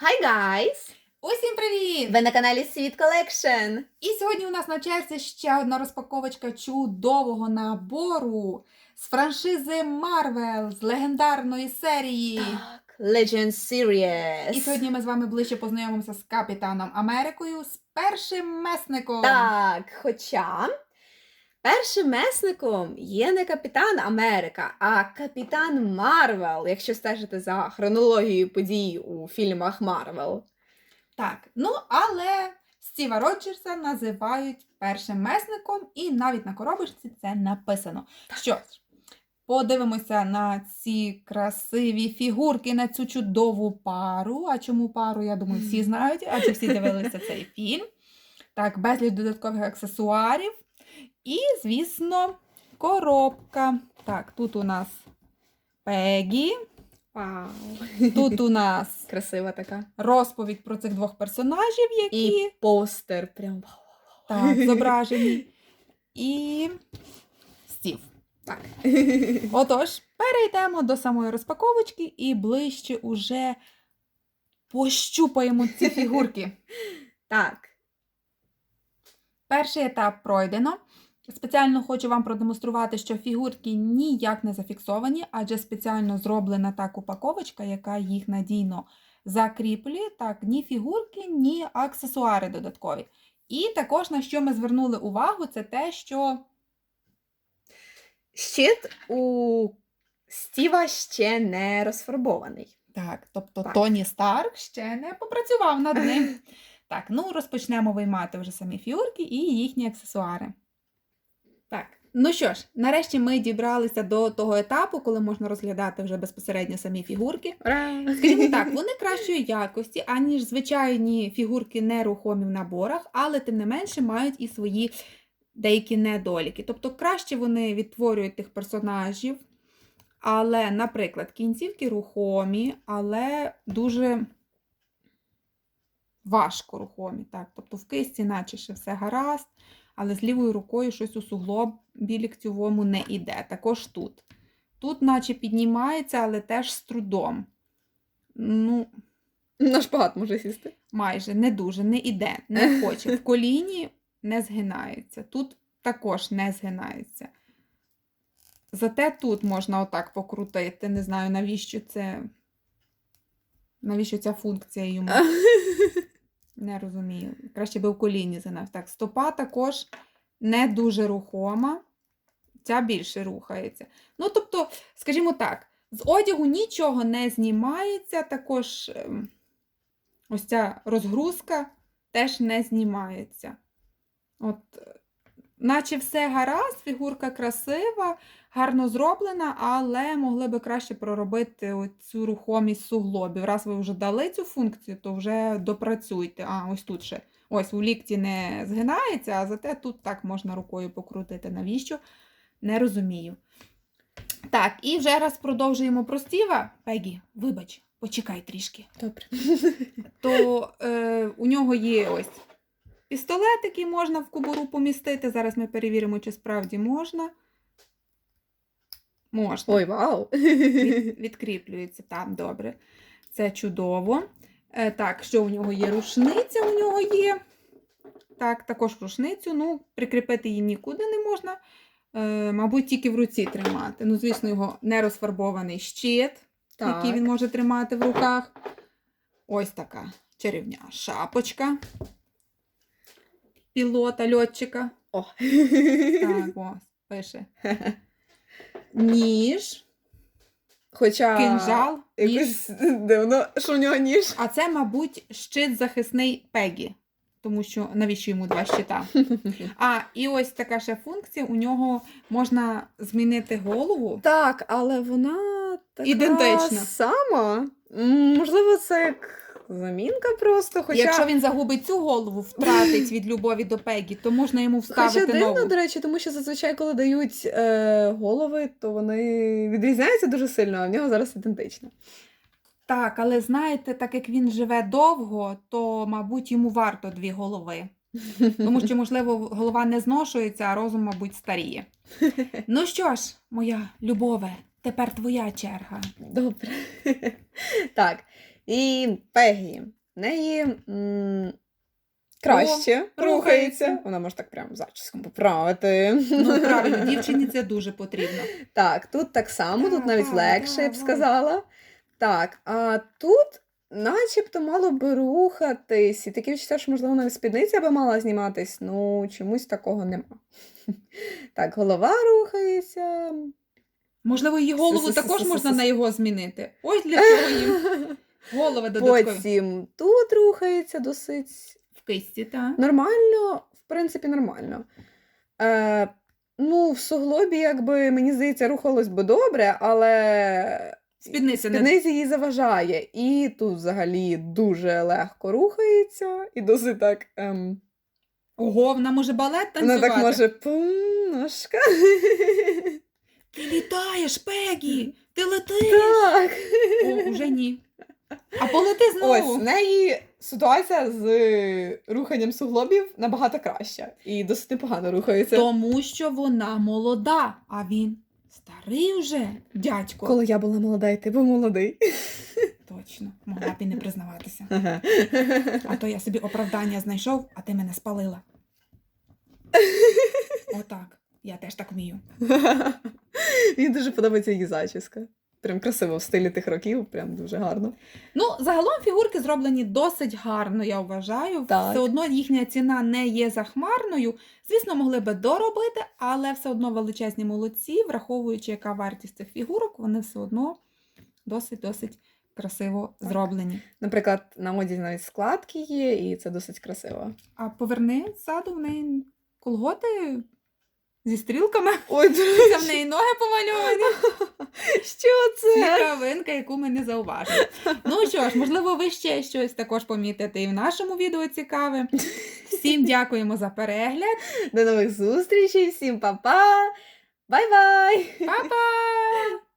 Hi guys! Усім привіт! Ви на каналі Світ Колекшн. І сьогодні у нас на черзі ще одна розпаковочка чудового набору з франшизи Marvel з легендарної серії. Так, Legend Series. І сьогодні ми з вами ближче познайомимося з Капітаном Америкою, з першим месником. Так, хоча першим месником є не Капітан Америка, а Капітан Марвел, якщо стежите за хронологією подій у фільмах Марвел. Так, ну але Стіва Роджерса називають першим месником, і навіть на коробочці це написано. Що ж, подивимося на ці красиві фігурки, на цю чудову пару. А чому пару, я думаю, всі знають, адже всі дивилися цей фільм. Так, безліч додаткових аксесуарів. І, звісно, коробка. Так, тут у нас Пегі, Вау. тут у нас Красива така. розповідь про цих двох персонажів, які І постер. Прям так, зображені. І Стів. Так. Отож, перейдемо до самої розпаковочки і ближче уже пощупаємо ці фігурки. Так. Перший етап пройдено. Спеціально хочу вам продемонструвати, що фігурки ніяк не зафіксовані, адже спеціально зроблена так упаковочка, яка їх надійно закріплює. Так, ні фігурки, ні аксесуари додаткові. І також на що ми звернули увагу, це те, що Щит у Стіва ще не розфарбований. Так, тобто Так. Тоні Старк ще не попрацював над ним. Так, ну розпочнемо виймати вже самі фігурки і їхні аксесуари. Так, ну що ж, нарешті ми дібралися до того етапу, коли можна розглядати вже безпосередньо самі фігурки. Ура! Скажімо так, вони кращої якості, аніж звичайні фігурки нерухомі в наборах, але тим не менше мають і свої деякі недоліки. Тобто краще вони відтворюють тих персонажів, але, наприклад, кінцівки рухомі, але дуже важко рухомі. Так? Тобто в кисті, наче ще все гаразд, але з лівою рукою щось у суглобі ліктьовому не іде. Також тут. Тут, наче піднімається, але теж з трудом. Ну, На шпагат може сісти. майже не дуже, не іде, не хоче. В коліні не згинається. Тут також не згинається. Зате тут можна отак покрутити. Не знаю, навіщо це. Навіщо ця функція йому? Не розумію. Краще би в коліні згинав. Так, стопа також не дуже рухома. Ця більше рухається. Ну, тобто, скажімо так, з одягу нічого не знімається, також ем, ось ця розгрузка теж не знімається. От, е, наче все гаразд, фігурка красива, гарно зроблена, але могли би краще проробити цю рухомість суглобів. Раз ви вже дали цю функцію, то вже допрацюйте. А, ось тут ще. Ось у лікті не згинається, а зате тут так можна рукою покрутити. Навіщо? Не розумію. Так, і вже раз продовжуємо про Стіва. Пегі, вибач, почекай трішки. Добре. То е, у нього є ось пістолет, який можна в кобуру помістити. Зараз ми перевіримо, чи справді можна. Можна. Ой, вау! Від- відкріплюється там, добре. Це чудово. Е, так, що у нього є? Рушниця у нього є. Так, також рушницю. Ну, прикріпити її нікуди не можна. Е, мабуть, тільки в руці тримати. Ну, звісно, його не розфарбований щит, який він може тримати в руках. Ось така чарівня шапочка. Пілота, льотчика. О. Так, ось, пише. Ніж, Хоча кинжал, ніж. якось дивно, що в нього ніж. А це, мабуть, щит захисний Пегі. Тому що навіщо йому два щита? А, і ось така ще функція: у нього можна змінити голову. Так, але вона така Ідентична. сама. Можливо, це як замінка просто. Хоча, Якщо він загубить цю голову, втратить від любові до Пегі, то можна йому вставити Хоча дивно, нову. до речі, тому що зазвичай, коли дають е, голови, то вони відрізняються дуже сильно, а в нього зараз ідентично. Так, але знаєте, так як він живе довго, то, мабуть, йому варто дві голови. Тому що, можливо, голова не зношується, а розум, мабуть, старіє. Ну що ж, моя любове, тепер твоя черга. Добре. так. І Пегі. В неї м, краще рухається. рухається. Вона може так прям зачіску поправити. Ну, правильно, дівчині це дуже потрібно. Так, тут так само, тут навіть легше, я б сказала. Так, а тут начебто мало би рухатись. І таке відчуття, що, можливо, навіть спідниця би мала зніматись. Ну, чомусь такого нема. Так, голова рухається. Можливо, її голову також можна на його змінити. Ось для чого їм голови додаткові. Потім тут рухається досить В кисті, так. нормально, в принципі, нормально. Е, ну, в суглобі, якби, мені здається, рухалось би добре, але Спідниця не Спідниця їй заважає, і тут взагалі дуже легко рухається, і досить так. Ем, Ого, вона може балет вона так може пум, ножка. Ти літаєш, Пегі! Ти летиш! Так. О, уже ні. А полети знову. Ось в неї ситуація з руханням суглобів набагато краща. І досить непогано рухається. Тому що вона молода, а він старий вже дядько. Коли я була молода, і ти був молодий. Точно, могла б і не признаватися. Ага. А то я собі оправдання знайшов, а ти мене спалила. Отак. Я теж так вмію. Мені дуже подобається її зачіска. Прям красиво в стилі тих років, прям дуже гарно. Ну, загалом фігурки зроблені досить гарно, я вважаю. Так. Все одно їхня ціна не є захмарною. Звісно, могли би доробити, але все одно величезні молодці, враховуючи, яка вартість цих фігурок, вони все одно досить-досить красиво Так. зроблені. Наприклад, на одязі навіть складки є, і це досить красиво. А поверни ззаду в неї колготи зі стрілками. Ой, Це в неї ноги помальовані. що це? Цікавинка, яку ми не зауважили. Ну що ж, можливо, ви ще щось також помітите і в нашому відео цікаве. Всім дякуємо за перегляд. До нових зустрічей, всім па-па! Бай-бай! Па-па!